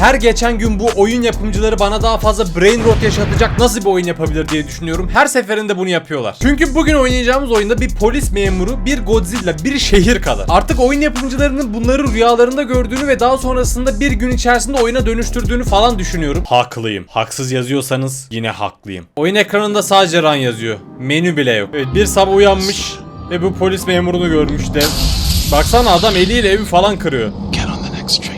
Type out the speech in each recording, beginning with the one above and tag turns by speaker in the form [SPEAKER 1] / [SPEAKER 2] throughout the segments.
[SPEAKER 1] Her geçen gün bu oyun yapımcıları bana daha fazla brain rot yaşatacak nasıl bir oyun yapabilir diye düşünüyorum. Her seferinde bunu yapıyorlar. Çünkü bugün oynayacağımız oyunda bir polis memuru, bir Godzilla, bir şehir kadar. Artık oyun yapımcılarının bunları rüyalarında gördüğünü ve daha sonrasında bir gün içerisinde oyuna dönüştürdüğünü falan düşünüyorum. Haklıyım. Haksız yazıyorsanız yine haklıyım. Oyun ekranında sadece run yazıyor. Menü bile yok. Evet bir sabah uyanmış ve bu polis memurunu görmüş dev. Baksana adam eliyle evi falan kırıyor.
[SPEAKER 2] Get on the next train.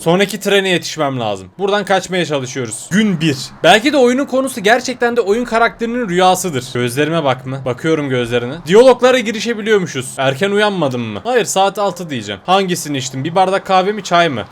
[SPEAKER 1] Sonraki trene yetişmem lazım. Buradan kaçmaya çalışıyoruz. Gün 1. Belki de oyunun konusu gerçekten de oyun karakterinin rüyasıdır. Gözlerime bak mı? Bakıyorum gözlerine. Diyaloglara girişebiliyormuşuz. Erken uyanmadım mı? Hayır saat 6 diyeceğim. Hangisini içtim? Bir bardak kahve mi çay mı?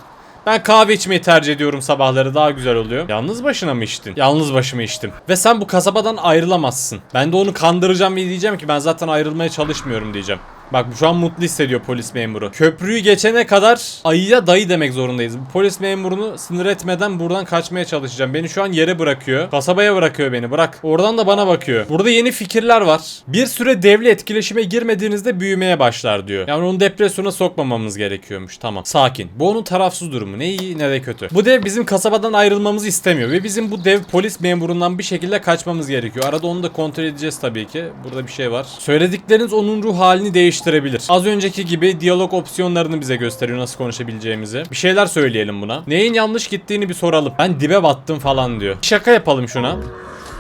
[SPEAKER 1] Ben kahve içmeyi tercih ediyorum sabahları daha güzel oluyor. Yalnız başına mı içtin? Yalnız başıma içtim. Ve sen bu kasabadan ayrılamazsın. Ben de onu kandıracağım ve diyeceğim ki ben zaten ayrılmaya çalışmıyorum diyeceğim. Bak şu an mutlu hissediyor polis memuru. Köprüyü geçene kadar ayıya dayı demek zorundayız. Bu polis memurunu sınır etmeden buradan kaçmaya çalışacağım. Beni şu an yere bırakıyor. Kasabaya bırakıyor beni bırak. Oradan da bana bakıyor. Burada yeni fikirler var. Bir süre devle etkileşime girmediğinizde büyümeye başlar diyor. Yani onu depresyona sokmamamız gerekiyormuş. Tamam. Sakin. Bu onun tarafsız durumu. Ne iyi ne de kötü. Bu dev bizim kasabadan ayrılmamızı istemiyor. Ve bizim bu dev polis memurundan bir şekilde kaçmamız gerekiyor. Arada onu da kontrol edeceğiz tabii ki. Burada bir şey var. Söyledikleriniz onun ruh halini değiştirebilir. Az önceki gibi diyalog opsiyonlarını bize gösteriyor nasıl konuşabileceğimizi. Bir şeyler söyleyelim buna. Neyin yanlış gittiğini bir soralım. Ben dibe battım falan diyor. Şaka yapalım şuna.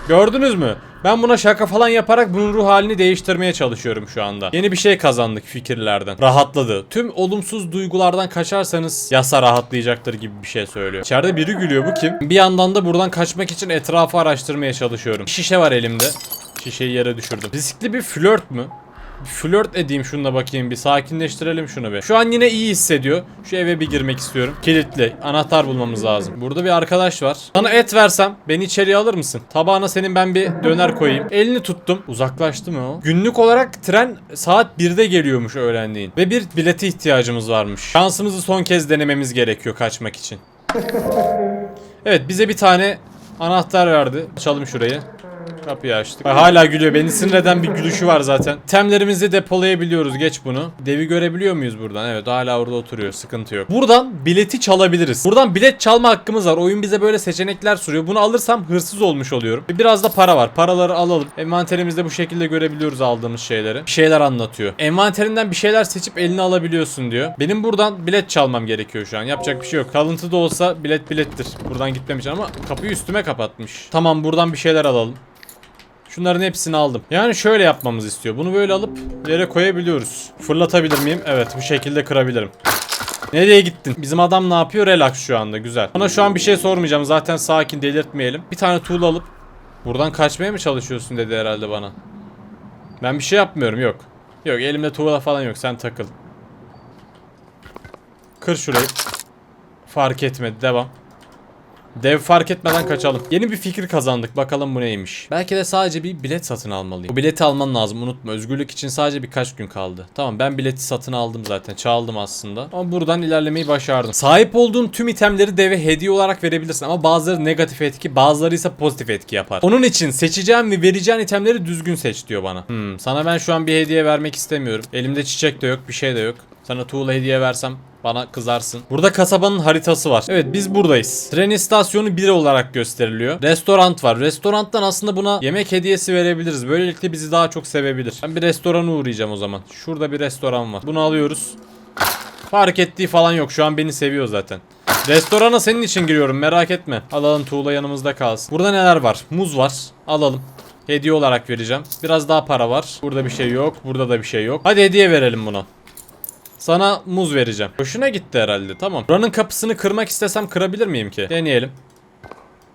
[SPEAKER 1] Gördünüz mü? Ben buna şaka falan yaparak bunun ruh halini değiştirmeye çalışıyorum şu anda. Yeni bir şey kazandık fikirlerden. Rahatladı. Tüm olumsuz duygulardan kaçarsanız yasa rahatlayacaktır gibi bir şey söylüyor. İçeride biri gülüyor bu kim? Bir yandan da buradan kaçmak için etrafı araştırmaya çalışıyorum. Şişe var elimde. Şişeyi yere düşürdüm. Riskli bir flört mü? Flört edeyim şununla bakayım bir sakinleştirelim şunu bir. Şu an yine iyi hissediyor. Şu eve bir girmek istiyorum. Kilitli. Anahtar bulmamız lazım. Burada bir arkadaş var. Sana et versem beni içeriye alır mısın? Tabağına senin ben bir döner koyayım. Elini tuttum. Uzaklaştı mı o? Günlük olarak tren saat 1'de geliyormuş öğlenleyin. Ve bir bilete ihtiyacımız varmış. Şansımızı son kez denememiz gerekiyor kaçmak için. Evet bize bir tane anahtar verdi. Açalım şurayı. Kapıyı açtık. Hala gülüyor. Beni sinir eden bir gülüşü var zaten. Temlerimizi depolayabiliyoruz. Geç bunu. Devi görebiliyor muyuz buradan? Evet hala orada oturuyor. Sıkıntı yok. Buradan bileti çalabiliriz. Buradan bilet çalma hakkımız var. Oyun bize böyle seçenekler sunuyor. Bunu alırsam hırsız olmuş oluyorum. Ve Biraz da para var. Paraları alalım. Envanterimizde bu şekilde görebiliyoruz aldığımız şeyleri. Bir şeyler anlatıyor. Envanterinden bir şeyler seçip eline alabiliyorsun diyor. Benim buradan bilet çalmam gerekiyor şu an. Yapacak bir şey yok. Kalıntı da olsa bilet bilettir. Buradan gitmemiş ama kapıyı üstüme kapatmış. Tamam buradan bir şeyler alalım. Şunların hepsini aldım. Yani şöyle yapmamızı istiyor. Bunu böyle alıp yere koyabiliyoruz. Fırlatabilir miyim? Evet bu şekilde kırabilirim. Nereye gittin? Bizim adam ne yapıyor? Relax şu anda. Güzel. Ona şu an bir şey sormayacağım. Zaten sakin delirtmeyelim. Bir tane tuğla alıp buradan kaçmaya mı çalışıyorsun dedi herhalde bana. Ben bir şey yapmıyorum. Yok. Yok elimde tuğla falan yok. Sen takıl. Kır şurayı. Fark etmedi. Devam. Dev fark etmeden kaçalım. Yeni bir fikir kazandık. Bakalım bu neymiş. Belki de sadece bir bilet satın almalıyım. Bu bileti alman lazım unutma. Özgürlük için sadece birkaç gün kaldı. Tamam ben bileti satın aldım zaten. Çaldım aslında. Ama buradan ilerlemeyi başardım. Sahip olduğun tüm itemleri deve hediye olarak verebilirsin. Ama bazıları negatif etki bazıları ise pozitif etki yapar. Onun için seçeceğim ve vereceğin itemleri düzgün seç diyor bana. Hmm, sana ben şu an bir hediye vermek istemiyorum. Elimde çiçek de yok bir şey de yok. Sana tuğla hediye versem bana kızarsın. Burada kasabanın haritası var. Evet biz buradayız. Tren istasyonu 1 olarak gösteriliyor. Restoran var. Restoranttan aslında buna yemek hediyesi verebiliriz. Böylelikle bizi daha çok sevebilir. Ben bir restorana uğrayacağım o zaman. Şurada bir restoran var. Bunu alıyoruz. Fark ettiği falan yok. Şu an beni seviyor zaten. Restorana senin için giriyorum merak etme. Alalım tuğla yanımızda kalsın. Burada neler var? Muz var. Alalım. Hediye olarak vereceğim. Biraz daha para var. Burada bir şey yok. Burada da bir şey yok. Hadi hediye verelim buna. Sana muz vereceğim. Hoşuna gitti herhalde. Tamam. Buranın kapısını kırmak istesem kırabilir miyim ki? Deneyelim.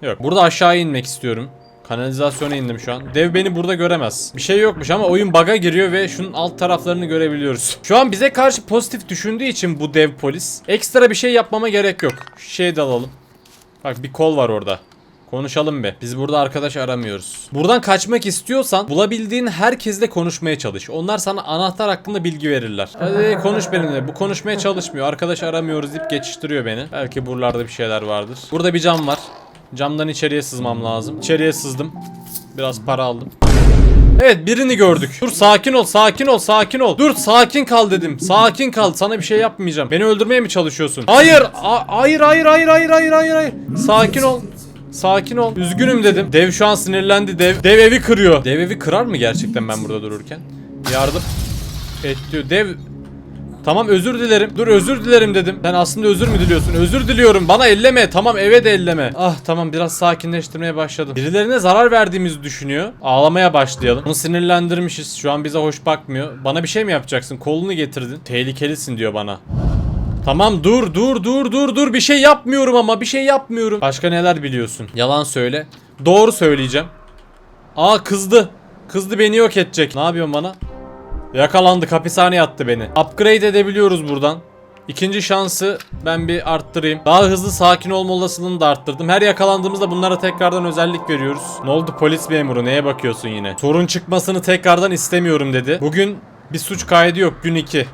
[SPEAKER 1] Yok. Burada aşağı inmek istiyorum. Kanalizasyona indim şu an. Dev beni burada göremez. Bir şey yokmuş ama oyun bug'a giriyor ve şunun alt taraflarını görebiliyoruz. Şu an bize karşı pozitif düşündüğü için bu dev polis ekstra bir şey yapmama gerek yok. Şu şeyi de alalım. Bak bir kol var orada. Konuşalım be. Biz burada arkadaş aramıyoruz. Buradan kaçmak istiyorsan bulabildiğin herkesle konuşmaya çalış. Onlar sana anahtar hakkında bilgi verirler. Hadi konuş benimle. Bu konuşmaya çalışmıyor. Arkadaş aramıyoruz deyip geçiştiriyor beni. Belki buralarda bir şeyler vardır. Burada bir cam var. Camdan içeriye sızmam lazım. İçeriye sızdım. Biraz para aldım. Evet birini gördük. Dur sakin ol sakin ol sakin ol. Dur sakin kal dedim. Sakin kal sana bir şey yapmayacağım. Beni öldürmeye mi çalışıyorsun? Hayır. Hayır hayır hayır hayır hayır hayır. Sakin ol. Sakin ol. Üzgünüm dedim. Dev şu an sinirlendi. Dev, dev evi kırıyor. Dev evi kırar mı gerçekten ben burada dururken? Yardım et diyor. Dev Tamam özür dilerim. Dur özür dilerim dedim. Sen aslında özür mü diliyorsun? Özür diliyorum. Bana elleme. Tamam eve de elleme. Ah tamam biraz sakinleştirmeye başladım. Birilerine zarar verdiğimizi düşünüyor. Ağlamaya başlayalım. Onu sinirlendirmişiz. Şu an bize hoş bakmıyor. Bana bir şey mi yapacaksın? Kolunu getirdin. Tehlikelisin diyor bana. Tamam dur dur dur dur dur bir şey yapmıyorum ama bir şey yapmıyorum. Başka neler biliyorsun? Yalan söyle. Doğru söyleyeceğim. Aa kızdı. Kızdı beni yok edecek. Ne yapıyorsun bana? Yakalandık hapishaneye attı beni. Upgrade edebiliyoruz buradan. İkinci şansı ben bir arttırayım. Daha hızlı sakin olma olasılığını da arttırdım. Her yakalandığımızda bunlara tekrardan özellik veriyoruz. Ne oldu polis memuru neye bakıyorsun yine? Sorun çıkmasını tekrardan istemiyorum dedi. Bugün bir suç kaydı yok gün 2.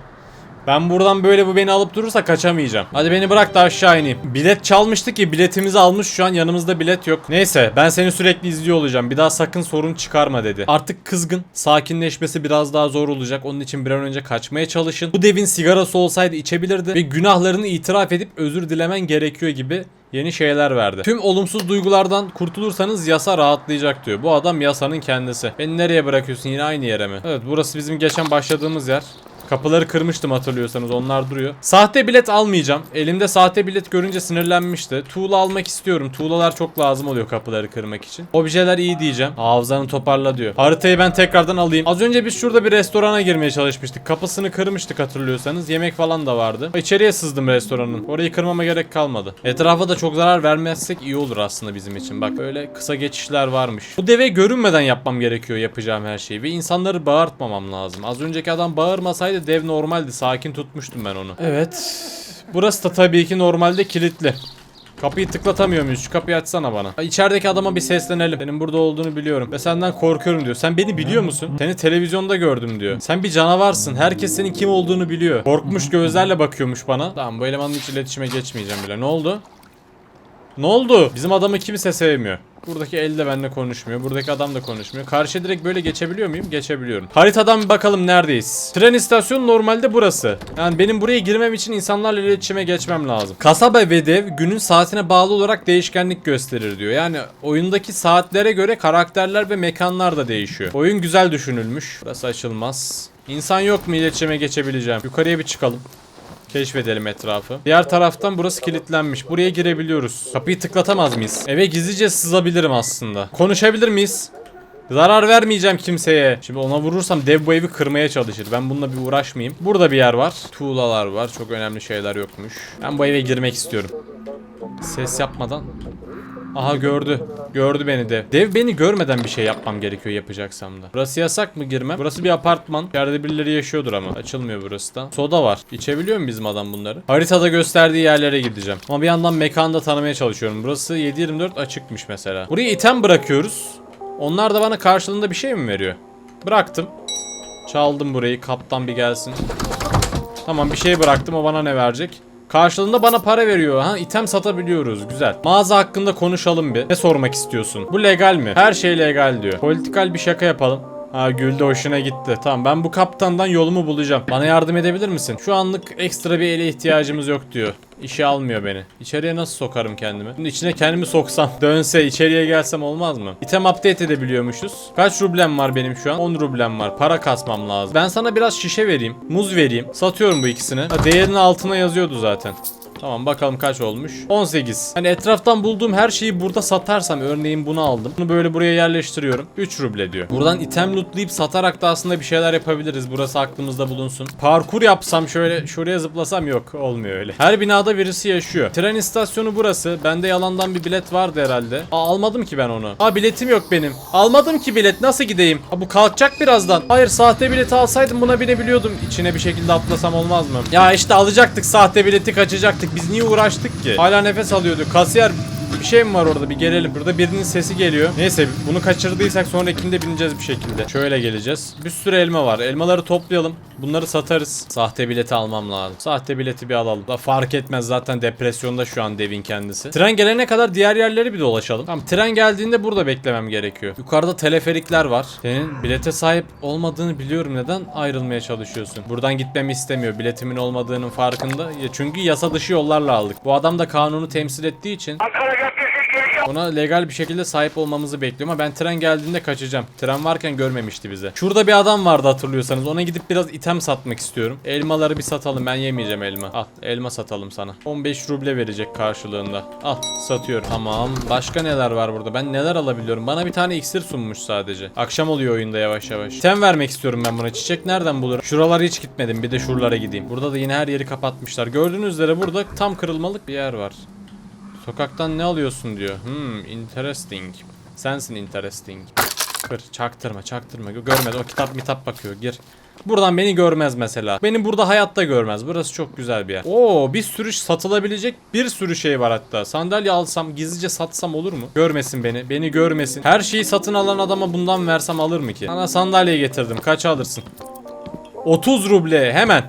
[SPEAKER 1] Ben buradan böyle bu beni alıp durursa kaçamayacağım. Hadi beni bırak da aşağı ineyim. Bilet çalmıştı ki biletimizi almış şu an yanımızda bilet yok. Neyse ben seni sürekli izliyor olacağım. Bir daha sakın sorun çıkarma dedi. Artık kızgın. Sakinleşmesi biraz daha zor olacak. Onun için bir an önce kaçmaya çalışın. Bu devin sigarası olsaydı içebilirdi ve günahlarını itiraf edip özür dilemen gerekiyor gibi yeni şeyler verdi. Tüm olumsuz duygulardan kurtulursanız yasa rahatlayacak diyor. Bu adam yasanın kendisi. Beni nereye bırakıyorsun yine aynı yere mi? Evet burası bizim geçen başladığımız yer. Kapıları kırmıştım hatırlıyorsanız onlar duruyor. Sahte bilet almayacağım. Elimde sahte bilet görünce sinirlenmişti. Tuğla almak istiyorum. Tuğlalar çok lazım oluyor kapıları kırmak için. Objeler iyi diyeceğim. Hafızanı toparla diyor. Haritayı ben tekrardan alayım. Az önce biz şurada bir restorana girmeye çalışmıştık. Kapısını kırmıştık hatırlıyorsanız. Yemek falan da vardı. İçeriye sızdım restoranın. Orayı kırmama gerek kalmadı. Etrafa da çok zarar vermezsek iyi olur aslında bizim için. Bak böyle kısa geçişler varmış. Bu deve görünmeden yapmam gerekiyor yapacağım her şeyi. Ve insanları bağırtmamam lazım. Az önceki adam bağırmasaydı dev normaldi. Sakin tutmuştum ben onu. Evet. Burası da tabii ki normalde kilitli. Kapıyı tıklatamıyor muyuz? Şu kapıyı açsana bana. İçerideki adama bir seslenelim. Senin burada olduğunu biliyorum. Ve senden korkuyorum diyor. Sen beni biliyor musun? Seni televizyonda gördüm diyor. Sen bir canavarsın. Herkes senin kim olduğunu biliyor. Korkmuş gözlerle bakıyormuş bana. Tamam bu elemanla hiç iletişime geçmeyeceğim bile. Ne oldu? Ne oldu? Bizim adamı kimse sevmiyor. Buradaki el de benimle konuşmuyor. Buradaki adam da konuşmuyor. Karşıya direkt böyle geçebiliyor muyum? Geçebiliyorum. Haritadan bir bakalım neredeyiz. Tren istasyonu normalde burası. Yani benim buraya girmem için insanlarla iletişime geçmem lazım. Kasaba ve dev günün saatine bağlı olarak değişkenlik gösterir diyor. Yani oyundaki saatlere göre karakterler ve mekanlar da değişiyor. Oyun güzel düşünülmüş. Burası açılmaz. İnsan yok mu iletişime geçebileceğim? Yukarıya bir çıkalım. Keşfedelim etrafı. Diğer taraftan burası kilitlenmiş. Buraya girebiliyoruz. Kapıyı tıklatamaz mıyız? Eve gizlice sızabilirim aslında. Konuşabilir miyiz? Zarar vermeyeceğim kimseye. Şimdi ona vurursam dev bu evi kırmaya çalışır. Ben bununla bir uğraşmayayım. Burada bir yer var. Tuğlalar var. Çok önemli şeyler yokmuş. Ben bu eve girmek istiyorum. Ses yapmadan. Aha gördü. Gördü beni dev. Dev beni görmeden bir şey yapmam gerekiyor yapacaksam da. Burası yasak mı girmem? Burası bir apartman. İçeride birileri yaşıyordur ama. Açılmıyor burası da. Soda var. İçebiliyor mu bizim adam bunları? Haritada gösterdiği yerlere gideceğim. Ama bir yandan mekanı da tanımaya çalışıyorum. Burası 7-24 açıkmış mesela. Buraya item bırakıyoruz. Onlar da bana karşılığında bir şey mi veriyor? Bıraktım. Çaldım burayı. Kaptan bir gelsin. Tamam bir şey bıraktım. O bana ne verecek? Karşılığında bana para veriyor. Ha item satabiliyoruz. Güzel. Mağaza hakkında konuşalım bir. Ne sormak istiyorsun? Bu legal mi? Her şey legal diyor. Politikal bir şaka yapalım. Ha güldü hoşuna gitti. Tamam ben bu kaptandan yolumu bulacağım. Bana yardım edebilir misin? Şu anlık ekstra bir ele ihtiyacımız yok diyor. İşe almıyor beni. İçeriye nasıl sokarım kendimi? Bunun içine kendimi soksam, dönse, içeriye gelsem olmaz mı? İtem update edebiliyormuşuz. Kaç rublem var benim şu an? 10 rublem var. Para kasmam lazım. Ben sana biraz şişe vereyim. Muz vereyim. Satıyorum bu ikisini. Ha, değerinin altına yazıyordu zaten. Tamam bakalım kaç olmuş. 18. Hani etraftan bulduğum her şeyi burada satarsam örneğin bunu aldım. Bunu böyle buraya yerleştiriyorum. 3 ruble diyor. Buradan item lootlayıp satarak da aslında bir şeyler yapabiliriz. Burası aklımızda bulunsun. Parkur yapsam şöyle şuraya zıplasam yok olmuyor öyle. Her binada birisi yaşıyor. Tren istasyonu burası. Bende yalandan bir bilet vardı herhalde. Aa, almadım ki ben onu. Aa biletim yok benim. Almadım ki bilet. Nasıl gideyim? Aa, bu kalkacak birazdan. Hayır sahte bileti alsaydım buna binebiliyordum. İçine bir şekilde atlasam olmaz mı? Ya işte alacaktık sahte bileti kaçacaktık. Biz niye uğraştık ki? Hala nefes alıyordu. Kasiyer Bir şey mi var orada? Bir gelelim. Burada birinin sesi geliyor. Neyse bunu kaçırdıysak sonrakinde bineceğiz bir şekilde. Şöyle geleceğiz. Bir sürü elma var. Elmaları toplayalım. Bunları satarız. Sahte bileti almam lazım. Sahte bileti bir alalım. Da fark etmez zaten depresyonda şu an devin kendisi. Tren gelene kadar diğer yerleri bir dolaşalım. Tamam tren geldiğinde burada beklemem gerekiyor. Yukarıda teleferikler var. Senin bilete sahip olmadığını biliyorum. Neden ayrılmaya çalışıyorsun? Buradan gitmemi istemiyor. Biletimin olmadığının farkında. Ya çünkü yasa dışı yollarla aldık. Bu adam da kanunu temsil ettiği için
[SPEAKER 2] Ankara.
[SPEAKER 1] Ona legal bir şekilde sahip olmamızı bekliyor ama ben tren geldiğinde kaçacağım. Tren varken görmemişti bizi. Şurada bir adam vardı hatırlıyorsanız. Ona gidip biraz item satmak istiyorum. Elmaları bir satalım. Ben yemeyeceğim elma. Al elma satalım sana. 15 ruble verecek karşılığında. Al satıyorum. Tamam. Başka neler var burada? Ben neler alabiliyorum? Bana bir tane iksir sunmuş sadece. Akşam oluyor oyunda yavaş yavaş. İtem vermek istiyorum ben buna. Çiçek nereden bulurum? Şuralara hiç gitmedim. Bir de şuralara gideyim. Burada da yine her yeri kapatmışlar. Gördüğünüz üzere burada tam kırılmalık bir yer var. Sokaktan ne alıyorsun diyor. Hmm, interesting. Sensin interesting. Kır, çaktırma, çaktırma. Gö- Görmedi. O kitap mitap bakıyor. Gir. Buradan beni görmez mesela. Beni burada hayatta görmez. Burası çok güzel bir yer. Oo, bir sürü satılabilecek bir sürü şey var hatta. Sandalye alsam, gizlice satsam olur mu? Görmesin beni. Beni görmesin. Her şeyi satın alan adama bundan versem alır mı ki? Sana sandalye getirdim. Kaç alırsın? 30 ruble hemen.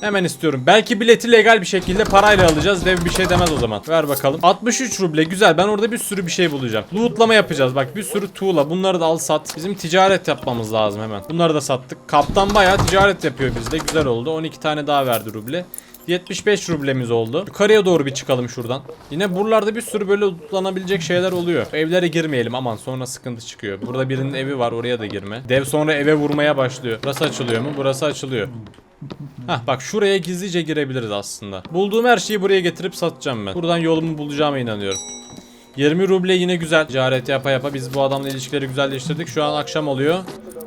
[SPEAKER 1] Hemen istiyorum. Belki bileti legal bir şekilde parayla alacağız. Dev bir şey demez o zaman. Ver bakalım. 63 ruble güzel. Ben orada bir sürü bir şey bulacağım. Lootlama yapacağız. Bak bir sürü tuğla. Bunları da al sat. Bizim ticaret yapmamız lazım hemen. Bunları da sattık. Kaptan bayağı ticaret yapıyor bizde. Güzel oldu. 12 tane daha verdi ruble. 75 rublemiz oldu. Yukarıya doğru bir çıkalım şuradan. Yine buralarda bir sürü böyle lootlanabilecek şeyler oluyor. Evlere girmeyelim aman sonra sıkıntı çıkıyor. Burada birinin evi var oraya da girme. Dev sonra eve vurmaya başlıyor. Burası açılıyor mu? Burası açılıyor. Hah bak şuraya gizlice girebiliriz aslında. Bulduğum her şeyi buraya getirip satacağım ben. Buradan yolumu bulacağıma inanıyorum. 20 ruble yine güzel. Ticaret yapa yapa biz bu adamla ilişkileri güzelleştirdik. Şu an akşam oluyor.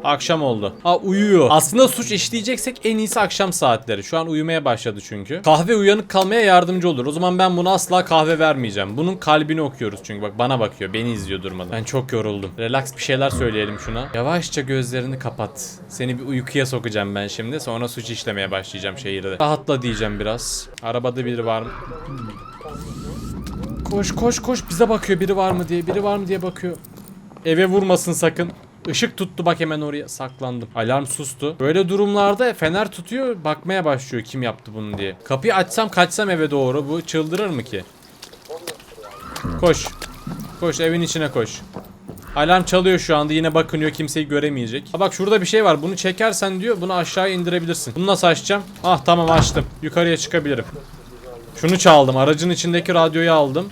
[SPEAKER 1] Akşam oldu. Ha uyuyor. Aslında suç işleyeceksek en iyisi akşam saatleri. Şu an uyumaya başladı çünkü. Kahve uyanık kalmaya yardımcı olur. O zaman ben buna asla kahve vermeyeceğim. Bunun kalbini okuyoruz çünkü bak bana bakıyor. Beni izliyor durmadan. Ben çok yoruldum. Relax bir şeyler söyleyelim şuna. Yavaşça gözlerini kapat. Seni bir uykuya sokacağım ben şimdi. Sonra suç işlemeye başlayacağım şehirde. Rahatla diyeceğim biraz. Arabada biri var mı? Koş koş koş bize bakıyor biri var mı diye biri var mı diye bakıyor. Eve vurmasın sakın. Işık tuttu bak hemen oraya saklandım. Alarm sustu. Böyle durumlarda fener tutuyor bakmaya başlıyor kim yaptı bunu diye. Kapıyı açsam kaçsam eve doğru bu çıldırır mı ki? Koş. Koş evin içine koş. Alarm çalıyor şu anda yine bakınıyor kimseyi göremeyecek. Ha bak şurada bir şey var bunu çekersen diyor bunu aşağı indirebilirsin. Bunu nasıl açacağım? Ah tamam açtım. Yukarıya çıkabilirim. Şunu çaldım. Aracın içindeki radyoyu aldım.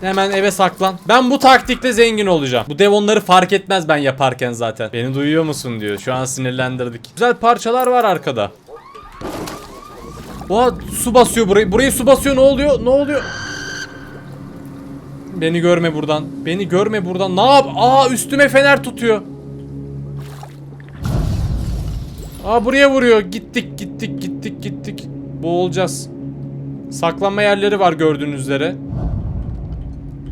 [SPEAKER 1] Hemen eve saklan. Ben bu taktikle zengin olacağım. Bu dev onları fark etmez ben yaparken zaten. Beni duyuyor musun diyor. Şu an sinirlendirdik. Güzel parçalar var arkada. Oha su basıyor burayı. Burayı su basıyor ne oluyor? Ne oluyor? Beni görme buradan. Beni görme buradan. Ne yap? Aa üstüme fener tutuyor. Aa buraya vuruyor. Gittik gittik gittik gittik. Boğulacağız. Saklanma yerleri var gördüğünüz üzere.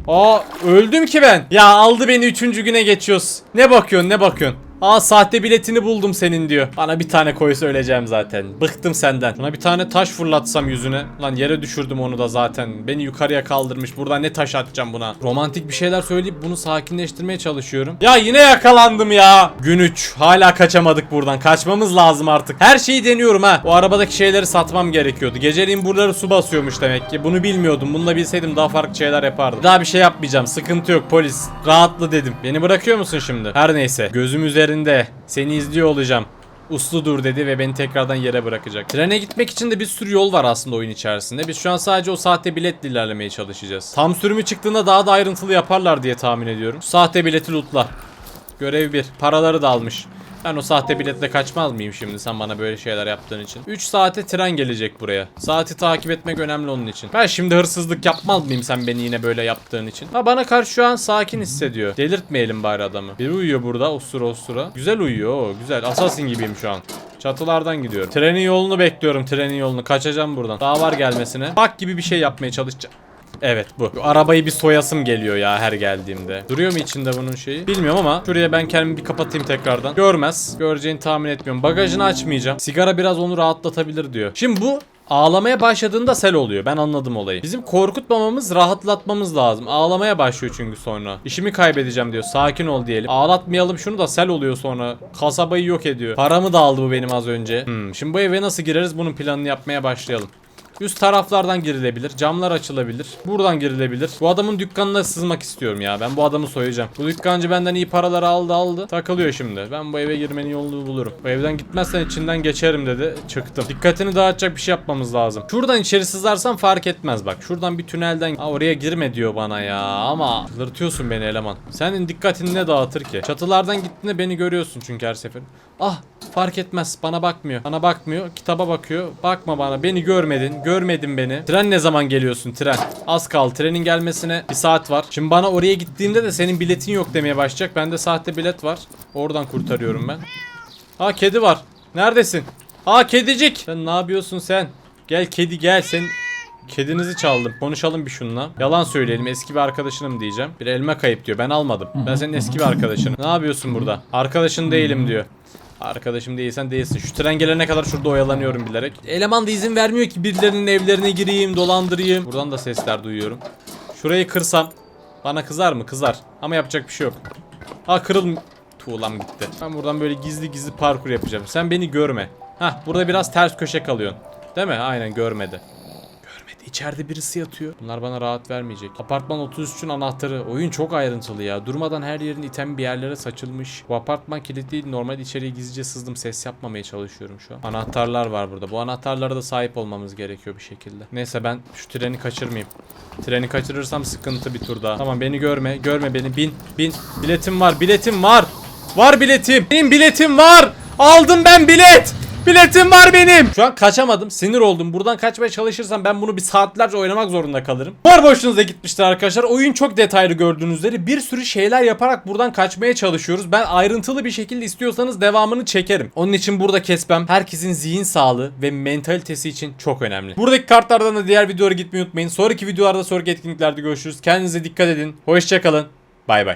[SPEAKER 1] Aa öldüm ki ben. Ya aldı beni üçüncü güne geçiyoruz. Ne bakıyorsun ne bakıyorsun? Aa sahte biletini buldum senin diyor. Bana bir tane koy söyleyeceğim zaten. Bıktım senden. Buna bir tane taş fırlatsam yüzüne. Lan yere düşürdüm onu da zaten. Beni yukarıya kaldırmış. Buradan ne taş atacağım buna? Romantik bir şeyler söyleyip bunu sakinleştirmeye çalışıyorum. Ya yine yakalandım ya. Gün 3. Hala kaçamadık buradan. Kaçmamız lazım artık. Her şeyi deniyorum ha. O arabadaki şeyleri satmam gerekiyordu. Geceliğin buraları su basıyormuş demek ki. Bunu bilmiyordum. Bunu da bilseydim daha farklı şeyler yapardım. Daha bir şey yapmayacağım. Sıkıntı yok polis. Rahatla dedim. Beni bırakıyor musun şimdi? Her neyse. Gözüm üzerinde. Seni izliyor olacağım. Uslu dur dedi ve beni tekrardan yere bırakacak. Trene gitmek için de bir sürü yol var aslında oyun içerisinde. Biz şu an sadece o sahte biletle ilerlemeye çalışacağız. Tam sürümü çıktığında daha da ayrıntılı yaparlar diye tahmin ediyorum. Sahte bileti lootla. Görev 1. Paraları da almış. Ben o sahte biletle kaçmaz mıyım şimdi sen bana böyle şeyler yaptığın için? 3 saate tren gelecek buraya. Saati takip etmek önemli onun için. Ben şimdi hırsızlık yapmaz mıyım sen beni yine böyle yaptığın için? Ha bana karşı şu an sakin hissediyor. Delirtmeyelim bari adamı. Biri uyuyor burada osura osura. Güzel uyuyor o güzel. Assassin gibiyim şu an. Çatılardan gidiyorum. Trenin yolunu bekliyorum trenin yolunu. Kaçacağım buradan. Daha var gelmesine. Bak gibi bir şey yapmaya çalışacağım. Evet bu. Şu arabayı bir soyasım geliyor ya her geldiğimde. Duruyor mu içinde bunun şeyi? Bilmiyorum ama şuraya ben kendimi bir kapatayım tekrardan. Görmez. Göreceğini tahmin etmiyorum. Bagajını açmayacağım. Sigara biraz onu rahatlatabilir diyor. Şimdi bu Ağlamaya başladığında sel oluyor. Ben anladım olayı. Bizim korkutmamamız, rahatlatmamız lazım. Ağlamaya başlıyor çünkü sonra. İşimi kaybedeceğim diyor. Sakin ol diyelim. Ağlatmayalım şunu da sel oluyor sonra. Kasabayı yok ediyor. Paramı da aldı bu benim az önce. Hmm, şimdi bu eve nasıl gireriz? Bunun planını yapmaya başlayalım. Üst taraflardan girilebilir. Camlar açılabilir. Buradan girilebilir. Bu adamın dükkanına sızmak istiyorum ya. Ben bu adamı soyacağım. Bu dükkancı benden iyi paraları aldı aldı. Takılıyor şimdi. Ben bu eve girmenin yolunu bulurum. Bu evden gitmezsen içinden geçerim dedi. Çıktım. Dikkatini dağıtacak bir şey yapmamız lazım. Şuradan içeri sızarsan fark etmez bak. Şuradan bir tünelden Aa, oraya girme diyor bana ya. Ama lırtıyorsun beni eleman. Senin dikkatini ne dağıtır ki? Çatılardan gittiğinde beni görüyorsun çünkü her sefer. Ah fark etmez. Bana bakmıyor. Bana bakmıyor. Kitaba bakıyor. Bakma bana. Beni görmedin. Görmedin beni. Tren ne zaman geliyorsun tren? Az kal. Trenin gelmesine bir saat var. Şimdi bana oraya gittiğimde de senin biletin yok demeye başlayacak. Bende sahte bilet var. Oradan kurtarıyorum ben. Ha kedi var. Neredesin? Ha kedicik. Sen ne yapıyorsun sen? Gel kedi gel. Sen Kedinizi çaldım. Konuşalım bir şununla. Yalan söyleyelim. Eski bir arkadaşınım diyeceğim. Bir elma kayıp diyor. Ben almadım. Ben senin eski bir arkadaşınım. Ne yapıyorsun burada? Arkadaşın değilim diyor. Arkadaşım değilsen değilsin. Şu tren gelene kadar şurada oyalanıyorum bilerek. Eleman da izin vermiyor ki birilerinin evlerine gireyim, dolandırayım. Buradan da sesler duyuyorum. Şurayı kırsam bana kızar mı? Kızar. Ama yapacak bir şey yok. Ha kırıl... Tuğlam gitti. Ben buradan böyle gizli gizli parkur yapacağım. Sen beni görme. Hah burada biraz ters köşe kalıyorsun. Değil mi? Aynen görmedi. İçeride birisi yatıyor. Bunlar bana rahat vermeyecek. Apartman 33'ün anahtarı. Oyun çok ayrıntılı ya. Durmadan her yerin item bir yerlere saçılmış. Bu apartman kilitli. Normal içeriye gizlice sızdım. Ses yapmamaya çalışıyorum şu an. Anahtarlar var burada. Bu anahtarlara da sahip olmamız gerekiyor bir şekilde. Neyse ben şu treni kaçırmayayım. Treni kaçırırsam sıkıntı bir tur daha. Tamam beni görme. Görme beni. Bin. Bin. Biletim var. Biletim var. Var biletim. Benim biletim var. Aldım ben bilet. Biletim var benim. Şu an kaçamadım. Sinir oldum. Buradan kaçmaya çalışırsam ben bunu bir saatlerce oynamak zorunda kalırım. Var boşunuza gitmiştir arkadaşlar. Oyun çok detaylı gördüğünüz üzere. Bir sürü şeyler yaparak buradan kaçmaya çalışıyoruz. Ben ayrıntılı bir şekilde istiyorsanız devamını çekerim. Onun için burada kesmem herkesin zihin sağlığı ve mentalitesi için çok önemli. Buradaki kartlardan da diğer videolara gitmeyi unutmayın. Sonraki videolarda sonraki etkinliklerde görüşürüz. Kendinize dikkat edin. Hoşçakalın. Bay bay.